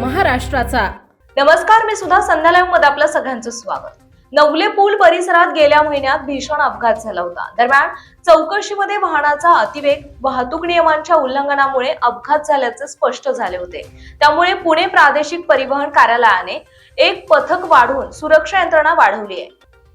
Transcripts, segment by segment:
महाराष्ट्राचा. नमस्कार मी सुद्धा संध्यालयमध्ये आपलं सगळ्यांचं स्वागत. नवले पूल परिसरात गेल्या महिन्यात भीषण अपघात झाला होता. दरम्यान चौकशीमध्ये वाहनाचा अतिवेग वाहतूक नियमांच्या उल्लंघनामुळे अपघात झाल्याचे स्पष्ट झाले होते. त्यामुळे पुणे प्रादेशिक परिवहन कार्यालयाने एक पथक वाढवून सुरक्षा यंत्रणा वाढवली आहे.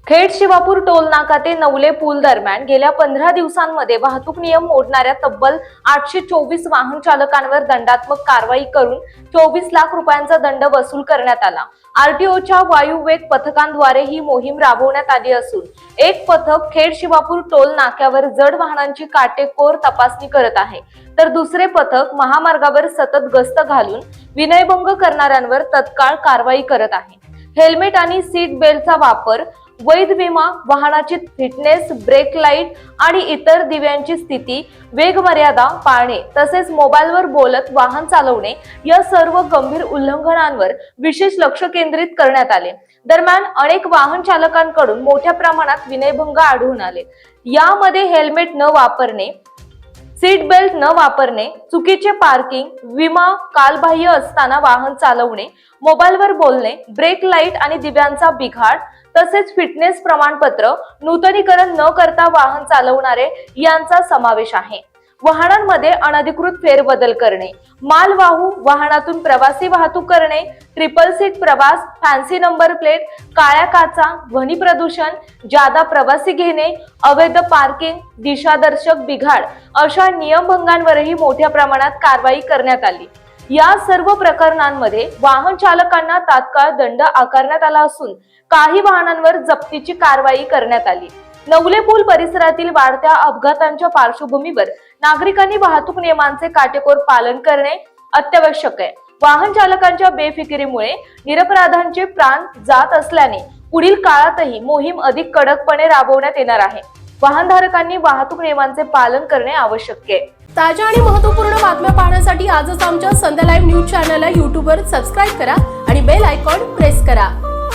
खेड शिवापूर टोल नाका ते नवले पूल दरम्यान गेल्या पंधरा दिवसांमध्ये वाहतूक नियम मोडणाऱ्या तब्बल आठशे चोवीस वाहन चालकांवर दंडात्मक कारवाई करून चोवीस लाख रुपयांचा दंड वसूल करण्यात आला. आरटीओच्या वायुवेग पथकांद्वारे ही मोहीम राबवण्यात आली असून एक पथक खेड शिवापूर टोल नाक्यावर जड वाहनांची काटेकोर तपासणी करत आहे. तर दुसरे पथक महामार्गावर सतत गस्त घालून विनयभंग करणाऱ्यांवर तत्काळ कारवाई करत आहे. हेल्मेट आणि सीट बेल्टचा वापर वैध विमा वाहनाची फिटनेस ब्रेक लाइट आणि इतर दिव्यांची स्थिती वेग मर्यादा पाळणे तसेच मोबाईलवर बोलत वाहन चालवणे या सर्व गंभीर उल्लंघनांवर विशेष लक्ष केंद्रित करण्यात आले. दरम्यान अनेक वाहन चालकांकडून मोठ्या प्रमाणात विनयभंग आढळून आले. यामध्ये हेल्मेट न वापरणे सीट बेल्ट न वापरणे चुकीचे पार्किंग विमा कालबाह्य असताना वाहन चालवणे मोबाईलवर बोलणे ब्रेक लाइट आणि दिव्यांचा बिघाड तसेच फिटनेस प्रमाणपत्र नूतनीकरण न करता वाहन चालवणारे यांचा समावेश आहे. वाहनांमध्ये अनधिकृत फेरबदल करणे मालवाहू वाहनातून प्रवासी वाहतूक करणे ट्रिपल सीट प्रवास फॅन्सी नंबर प्लेट काळ्या काचा ध्वनी प्रदूषण जादा प्रवासी घेणे अवैध पार्किंग दिशादर्शक बिघाड अशा नियमभंगांवरही मोठ्या प्रमाणात कारवाई करण्यात आली. या सर्व प्रकरणांमध्ये वाहन चालकांना तात्काळ दंड आकारण्यात आला असून काही वाहनांवर जप्तीची कारवाई करण्यात आली. नवले पूल परिसरातील वाढत्या अपघातांच्या पार्श्वभूमीवर नागरिकांनी वाहतूक नियमांचे काटेकोर पालन करणे अत्यावश्यक आहे. वाहन चालकांच्या बेफिकिरीमुळे निरपराधांचे प्राण जात असल्याने पुढील काळातही मोहीम अधिक कडकपणे राबवण्यात येणार आहे. वाहनधारकांनी वाहतूक नियमांचे पालन करणे आवश्यक आहे. ताज्या आणि महत्त्वपूर्ण बातम्या पाहण्यासाठी आजच आमच्या संध्या लाईव्ह न्यूज चॅनलला युट्यूबवर सबस्क्राईब करा आणि बेल आयकॉन प्रेस करा.